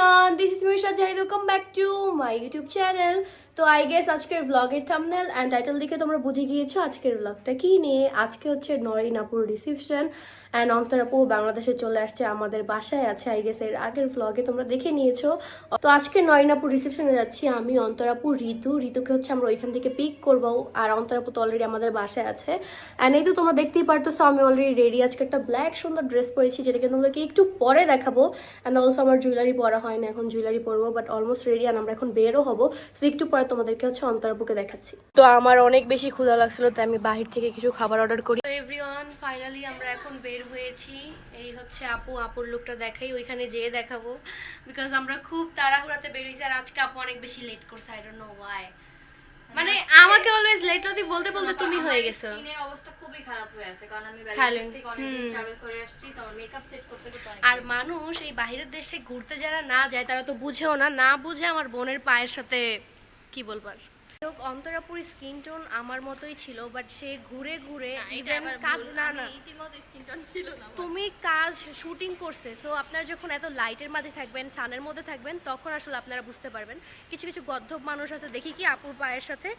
everyone, this is Mishra Jari. Welcome back to my YouTube channel. তো I guess আজকের ব্লগের thumbnail and title দেখে তোমরা বুঝে গিয়েছো আজকের ব্লগটা কি নিয়ে। আজকে হচ্ছে নরিন আপুর রিসিপশন অ্যান্ড অন্তর আপু বাংলাদেশে চলে আসছে, আমাদের বাসায় আছে আই গেস এর আগের ব্লগে তোমরা দেখে নিয়েছো। তো আজকে নরিন আপুর রিসেপশনে যাচ্ছি আমি, অন্তরাপু, ঋতু। ঋতুকে হচ্ছে আমরা ওইখান থেকে পিক করব আর অন্তরাপু তো অলরেডি আমাদের বাসায় আছে। অ্যান্ড এই তো তোমরা দেখতেই পারতেছো আমি অলরেডি রেডি আজকে একটা ব্ল্যাক সুন্দর ড্রেস পরেছি, যেটাকে তোমাদেরকে একটু পরে দেখাবো। অ্যান্ড অলসো আমার জুয়েলারি পরা হয় না এখন জুয়েলারি পরবো বাট অলমোস্ট রেডি আর আমরা এখন বেরও হব। সো একটু পরে তোমাদেরকে হচ্ছে অন্তরাপুকে দেখাচ্ছি। তো আমার অনেক বেশি ক্ষুধা লাগছিল তাই আমি বাহির থেকে কিছু খাবার অর্ডার করি। এভরিওয়ান ফাইনালি আমরা এখন বের হয়েছি। এই হচ্ছে আপু আপুর লুকটা দেখাই ওইখানে যেয়ে দেখাবো। বিকজ আমরা খুব তাড়াহুড়াতে বেরিয়েছি আর আজকে আপু অনেক বেশি লেট করছে আই ডোন্ট নো ওয়াই মানে আমাকে অলওয়েজ লেট হতে বলতে বলতে তুমি হয়ে গেছো। স্কিনের অবস্থা খুবই খারাপ হয়ে আছে কারণ আমি বাংলাদেশ থেকে অনেক। ট্রাভেল করে আসছি তো মেকআপ সেট করতে করতে অনেক আর মানুষ এই বাইরের দেশে ঘুরতে যারা না যায় তারা তো বুঝেও না না বুঝে আমার বোনের পায়ের সাথে কি বলবার? হোক, অন্তরাপুর স্কিন টোন আমার মতোই ছিল বাট সে ঘুরে ঘুরে ইভেন কাজ না না। স্কিন টোন ছিল না তুমি কাজ শুটিং করছে সো আপনারা যখন এত লাইটের মাঝে থাকবেন সানের মধ্যে থাকবেন তখন আসলে আপনারা বুঝতে পারবেন। কিছু কিছু গদ্ধব মানুষ আছে দেখি কি আপুর পায়ের সাথে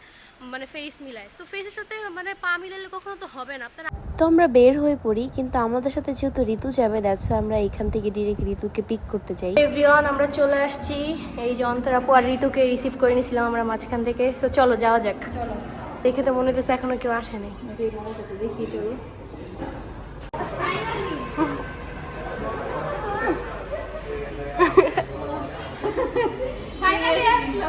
মানে ফেস মিলায়। সো ফেসের সাথে মানে পা মিলালে কখনো তো হবে না। আপনারা তো আমরা বের হয়ে পড়ি কিন্তু আমাদের সাথে যেহেতু ঋতু যাবে দেখছে আমরা এখান থেকে ডিরেক্ট ঋতুকে পিক করতে চাই। এভরিওয়ান আমরা চলে আসছি। এই যে অন্তরাপু আর ঋতুকে রিসিভ করে নিয়েছিলাম আমরা মাঝখান থেকে। সো চলো যাওয়া যাক। দেখে তো মনে হচ্ছে এখনও কেউ আসেনি। দেখি চলো ফাইনালি আসলো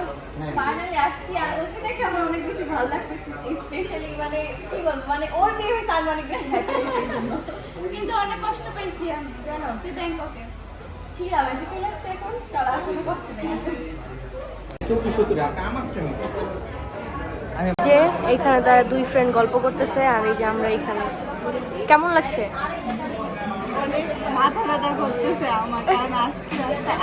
ফাইনালি আসছি আর ওকে দেখে আমার অনেক বেশি ভালো লাগতেছে স্পেশালি মানে কি বলব মানে ওর বিয়ে হয়েছে আমি অনেক বেশি হ্যাপি এই জন্য কিন্তু অনেক কষ্ট পেয়েছি আমি জানো তুই ব্যাংককে ছিলাম এই যে চলে আসছে এখন চলো আর কোনো কষ্ট নেই। চব্বিশ সত্তর টাকা আমার সঙ্গে যে এইখানে তারা দুই ফ্রেন্ড গল্প করতেছে আর এই যে আমরা এখানে। কেমন লাগছে? অনেক মাথা ব্যথা করতেছে আমার কারণ আজকে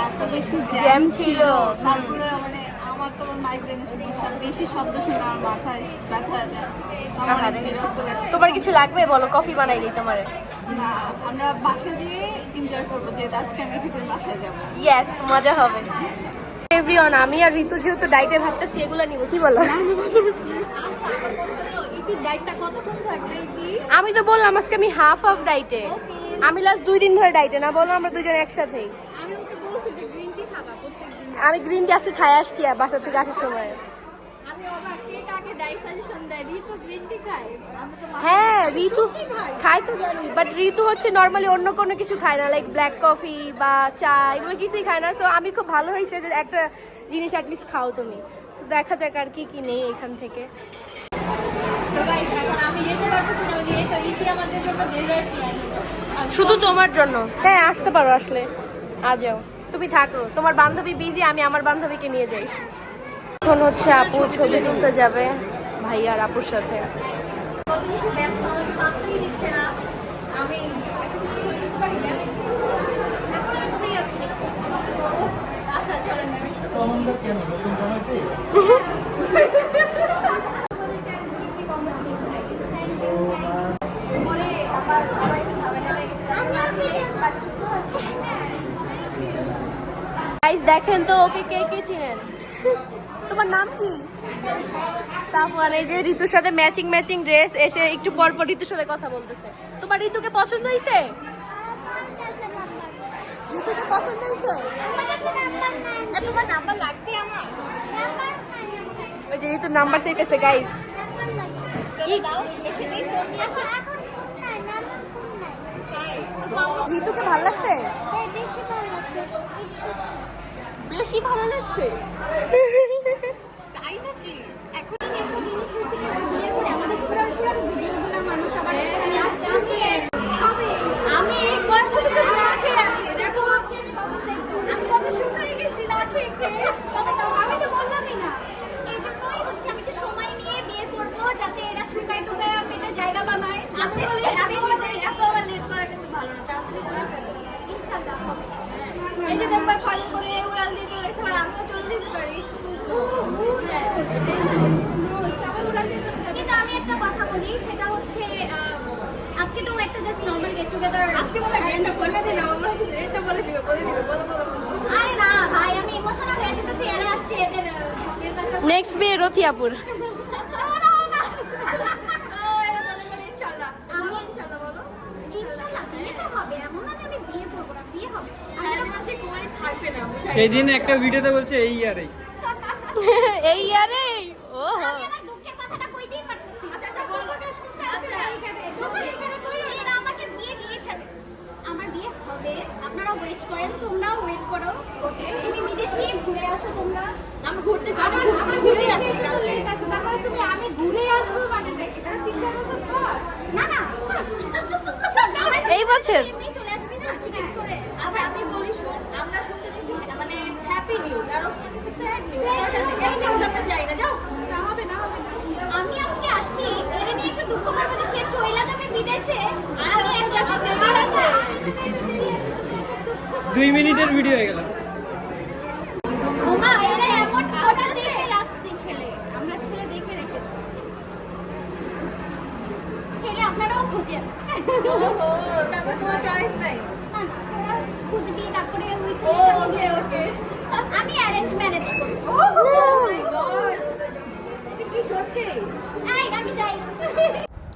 এত বেশি জ্যাম ছিল। তারপরে মানে আমার তো মাইগ্রেনের সমস্যা। বেশি শব্দ শুনে আমার মাথায় ব্যথা যায়। তো আমার আহারে। অনেক বিরক্ত লাগে। তোমার কিছু লাগবে? বলো কফি বানাই দিই তোমারে। না আমরা বাসা দিয়ে এনজয় করব যেহেতু আজকে আমি এখানে বাসায় যাব। ইয়েস মজা হবে। এভরিওয়ান আমি আর ঋতু যেহেতু ডাইটে ভাবতেছি এগুলো নিব কি বলো? ইতি আমি তো বললাম আজকে আমি হাফ অফ ডাইটে আমি লাস্ট দুই দিন ধরে ডাইটে না বলো আমরা দুজন একসাথেই আমি যে গ্রিন টি আজকে খাই আসছি আর বাসা থেকে আসার সময়। হ্যাঁ ঋতু খায়? তো জানি বাট ঋতু হচ্ছে নর্মালি অন্য কোনো কিছু খায় না লাইক ব্ল্যাক কফি বা চা এগুলো কিছুই খায় না। সো আমি খুব ভালো হয়েছে যে একটা জিনিস অ্যাটলিস্ট খাও তুমি। দেখা যাক আর কি কি নেই এখান থেকে। শুধু তোমার জন্য। হ্যাঁ আসতে পারো আসলে। আ যাও। তুমি থাকো। তোমার বান্ধবী বিজি আমি আমার বান্ধবীকে নিয়ে যাই। এখন হচ্ছে আপু ছবি তুলতে যাবে। ভাই আর আপুর সাথে দেখেন তো ওকে কে কে চিনেন? তোমার নাম কি? সাফওয়ান এই যে ঋতুর সাথে ম্যাচিং ম্যাচিং ড্রেস এসে একটু পর পর ঋতুর সাথে কথা বলতেছে। তোমার ঋতুকে পছন্দ হয়েছে? ঋতুকে পছন্দ হয়েছে? তোমার নাম্বার লাগবে আমার। ওই যে ঋতুর নাম্বার চাইতেছে গাইস ঋতুকে ভালো লাগছে। বেশি ভালো লাগছে? এখন আমি নেক্সট বিয়ে রথিয়াপুর সেদিন একটা ভিডিওতে বলছে এই ইয়ারে। এই ইয়ারে? আপনারা ওয়েট করেন তোমরাও ওয়েট করো। ওকে তুমি বিদেশ নিয়ে ঘুরে আসো তোমরা। আমি ঘুরতেছি আমি আমার ঘুরতে আমার ঘুরে আছে। তারপরে তুমি আমি ঘুরে আসব মানে দেখি তারা তিন চার বছর পর? না না। এই বছর এমনি চলে আসবি না টিকিট করে আচ্ছা আমি বলি শোন আমরা শুনতে চাইছি মানে হ্যাপি নিউজ আর ওখানে দিছে স্যাড নিউজ Sad এই নিউজ আমরা চাই না যাও না হবে না হবে না আমি আজকে আসছি এর নিয়ে একটু দুঃখ করব যে সে চইলা যাবে বিদেশে আমি একটা দুই মিনিটের ভিডিও হয়ে গেল ওমা এরা এমন ওটা দেখে রাখছি ছেলে আমরা ছেলে দেখে রেখেছি ছেলে আপনারাও খুঁজেন ও তারপর তোমার চয়েস নাই না না তোরা খুঁজবি তারপরে ওই ছেলেটা ওকে ওকে। আমি অ্যারেঞ্জ ম্যারেজ করি ও মাই গড এটা কি সত্যি? এই আমি যাই।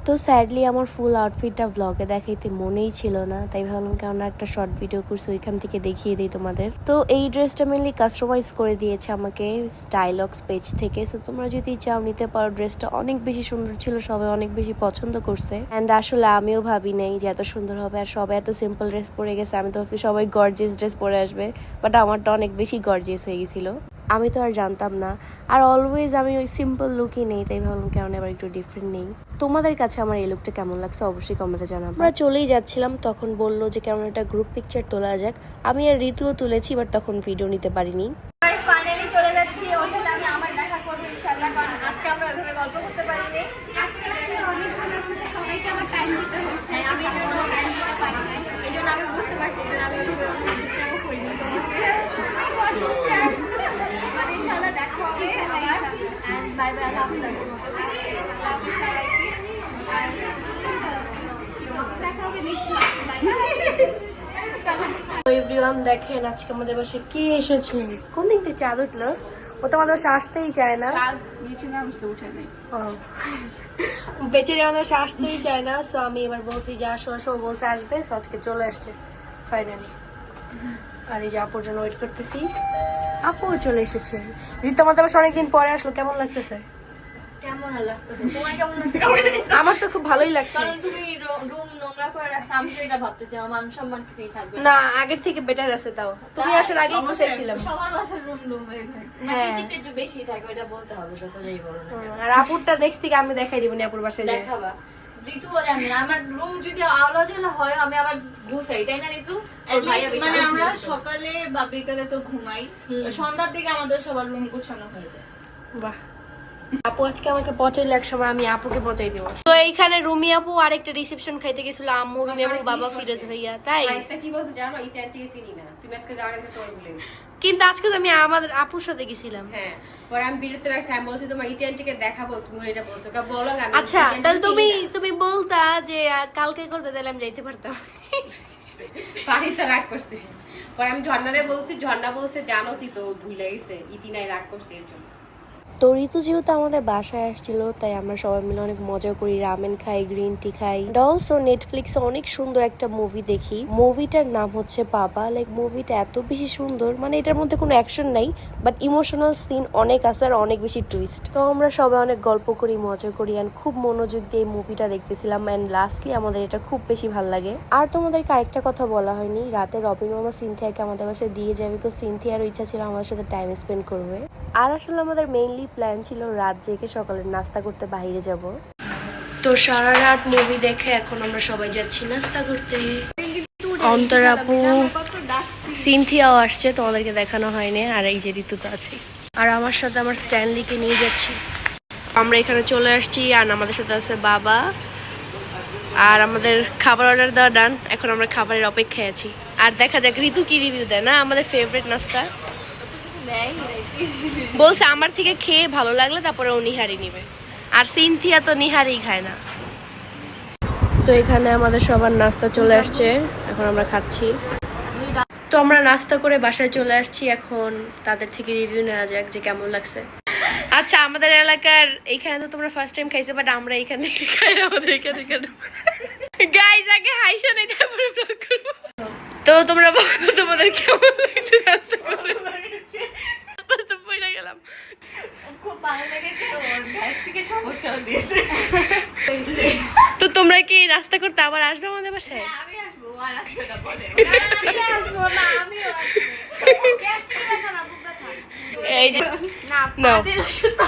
তো স্যাডলি আমার ফুল আউটফিটটা ব্লগে দেখাইতে মনেই ছিল না, তাই ভাবলাম কি আমরা একটা শর্ট ভিডিও করছি, ওইখান থেকে দেখিয়ে দিই তোমাদের। তো এই ড্রেসটা মেনলি কাস্টমাইজ করে দিয়েছে আমাকে স্টাইলক্স পেজ থেকে। সো তোমরা যদি চাও নিতে পারো ড্রেসটা অনেক বেশি সুন্দর ছিল, সবাই অনেক বেশি পছন্দ করছে। অ্যান্ড আসলে আমিও ভাবি নাই যে এত সুন্দর হবে, আর সবাই এত সিম্পল ড্রেস পরে গেছে, আমি তো ভাবছি সবাই গর্জিয়াস ড্রেস পরে আসবে। বাট আমারটা অনেক বেশি গর্জিয়াস হয়ে গেছিল। আমি তো আর জানতাম না। আর অলওয়েজ আমি ওই সিম্পল লুকই নেই তাই ভাবলাম কেমন এবার একটু ডিফারেন্ট নেই। তোমাদের কাছে আমার এই লুকটা কেমন লাগছে? অবশ্যই কমেন্টে জানাব। আমরা চলেই যাচ্ছিলাম তখন বলল যে কেমন একটা গ্রুপ পিকচার তোলা যাক। আমি আর ঋতুও তুলেছি বাট তখন ভিডিও নিতে পারিনি। ফাইনালি চলে যাচ্ছি। ওর সাথে আমি আমার দেখা করব ইনশাআল্লাহ কারণ আজকে আমরা ওইভাবে গল্প করতে পারিনি। আজকে আসলে সবাইকে আমার টাইম দিতে হয়েছে। হ্যাঁ, আমি আমি কোনো টাইম দিতে পারি নাই এই জন্য আমি বুঝতে পারছি এই জন্য আমি ওইভাবে ডিস্টার্বও করিনি তোমাকে I got disturbed. মানে ইনশাআল্লাহ দেখা হবে আবার এন্ড বাই বাই আল্লাহ. এভরিওয়ান দেখেন আজকে আমাদের বাসে কে এসেছে? কোন দিক থেকে চাঁদ উঠল? ও তো আমাদের বাসে আসতেই চায় না। বেচারি আমাদের বাসে আসতেই চায় না। সো আমি এবার বলছি যে আসো আসো বলছে আসবে। সো আজকে চলে আসছে ফাইনালি আর এই যে আপুর জন্য ওয়েট করতেছি। আপু চলে এসেছে। আমাদের বাসে অনেকদিন পরে আসলো কেমন লাগতেছে? কেমন আর লাগতেছে? তোমার কেমন লাগতেছে? আমার তো খুব ভালোই লাগছে। কারণ তুমি রুম নোংরা করে রাখছো আমি তো এটা ভাবতেছি আমার মান সম্মান কিছুই থাকবে না। আগের থেকে বেটার আছে তাও। তুমি আসার আগেই গুছাইছিলাম সবার বাসার রুম রুম হয়ে আর আপুরটা নেক্সট থেকে আমি দেখাই দিব আপুর বাসায় দেখাবা। ঋতুও জানি না আমার রুম যদি আলোচনা হয় আমি আবার গুছাই তাই না ঋতু? মানে আমরা সকালে বা বিকালে তো ঘুমাই। সন্ধ্যার দিকে আমাদের সবার রুম গুছানো হয়ে যায়। বাহ। আপু আজকে আমাকে পচাইলে এক সময় আমি আপুকে পচাই দেবো। তো এইখানে রুমি আপু আরেকটা রিসেপশন খাইতে গেছিল আম্মু রুমি আপু বাবা ফিরোজ ভাইয়া তাই? কি বলতে জানো? এই চিনি না। তুমি আজকে যাওয়ার আগে। কিন্তু আজকে তো আমি আমাদের আপুর সাথে গেছিলাম। হ্যাঁ। পরে আমি বিরতি রাখছি আমি বলছি তোমার দেখাবো তুমি এটা বলছো। কা বলো আমি আচ্ছা তাহলে তুমি তুমি বলতা যে কালকে করতে তাহলে আমি যাইতে পারতাম। পানিতে রাগ করছে। পরে আমি ঝর্ণারে বলছি ঝর্ণা বলছে জানোছি তো ভুলে গেছে। ইতি নাই রাগ করছে এর জন্য। তো ঋতু যেহেতু আমাদের বাসায় আসছিল, তাই আমরা সবাই মিলে অনেক মজা করি। রামেন খাই, গ্রিন টি খাই। ডলস ও নেটফ্লিক্সে অনেক সুন্দর একটা মুভি দেখি। মুভিটার নাম হচ্ছে বাবা। লাইক মুভিটা এত বেশি সুন্দর। মানে এটার মধ্যে কোনো অ্যাকশন নাই বাট ইমোশনাল সিন অনেক আছে আর অনেক বেশি টুইস্ট তো আমরা সবাই অনেক গল্প করি, মজা করি অ্যান্ড খুব মনোযোগ দিয়ে মুভিটা দেখতেছিলাম। অ্যান্ড লাস্টলি আমাদের এটা খুব বেশি ভালো লাগে। আর তোমাদেরকে আরেকটা কথা বলা হয়নি। রাতে রবিন মামা সিনথিয়াকে আমাদের বাসায় দিয়ে যাবে বিকজ সিনথিয়ারও ইচ্ছা ছিল আমাদের সাথে টাইম স্পেন্ড করবে। আর আসলে আমাদের মেইনলি প্ল্যান ছিল রাত জেগে সকালে নাস্তা করতে বাইরে যাব। তো সারা রাত মুভি দেখে এখন আমরা সবাই যাচ্ছি নাস্তা করতে। অন্তরা আপু, সিনথিয়াও আসছে, তোমাদেরকে দেখানো হয়নি, আর এই যে ঋতু তো আছে আর আমার সাথে আমার স্ট্যানলিকে নিয়ে যাচ্ছি। আমরা এখানে চলে আসছি, আর আমাদের সাথে আছে বাবা। আর আমাদের খাবার অর্ডার দেওয়া ডান এখন আমরা খাবারের অপেক্ষায় আছি। আর দেখা যাক, ঋতু কি রিভিউ দেয়, না? আমাদের ফেভারিট নাস্তা। বলছে, আমার থেকে খেয়ে ভালো লাগলে তারপরে ও নিহারি নিবে। আর সিনথিয়া তো নিহারি খায় না। তো এখানে আমাদের সবার নাস্তা চলে আসছে। এখন আমরা খাচ্ছি। তো আমরা নাস্তা করে বাসায় চলে আসছি। এখন তাদের থেকে রিভিউ নেওয়া যাক যে কেমন লাগছে। আচ্ছা আমাদের এলাকার এইখানে তো তোমরা ফার্স্ট টাইম খাইছো বাট আমরা এখান থেকে খাই, আমাদের এখানে এখানে গাইজ আগে হাইসা নেই, তারপরে তো তোমরা বলো, তোমাদের কেমন লাগছে জানতে পারো তো পড়ে গেলাম খুব ভালো লেগেছে ওর ব্যাগ থেকে সমস্যাও দিয়েছে তো তোমরা কি রাস্তা করতে আবার আসবে আমাদের বাসায়? আমি আসব। আর আসবে না বলে। আসব না আমিও আসব। এই যে না। ওষুধ তো।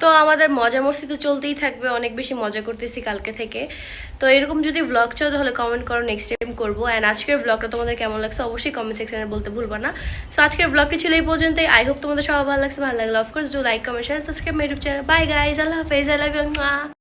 তো আমাদের মজা মস্তি তো চলতেই থাকবে, অনেক বেশি মজা করতেছি কালকে থেকে। তো এরকম যদি ব্লগ চাও তাহলে কমেন্ট করো নেক্সট টাইম করব। অ্যান্ড আজকের ব্লগটা তোমাদের কেমন লাগছে অবশ্যই কমেন্ট সেকশানে বলতে ভুলবো না। সো আজকের ব্লগটি ছিল এই পর্যন্তই। আই হোপ তোমাদের সবাই ভালো লাগছে। ভালো লাগল of course do like comment share subscribe my YouTube channel bye guys আল্লাহ হাফেজ আই লাভ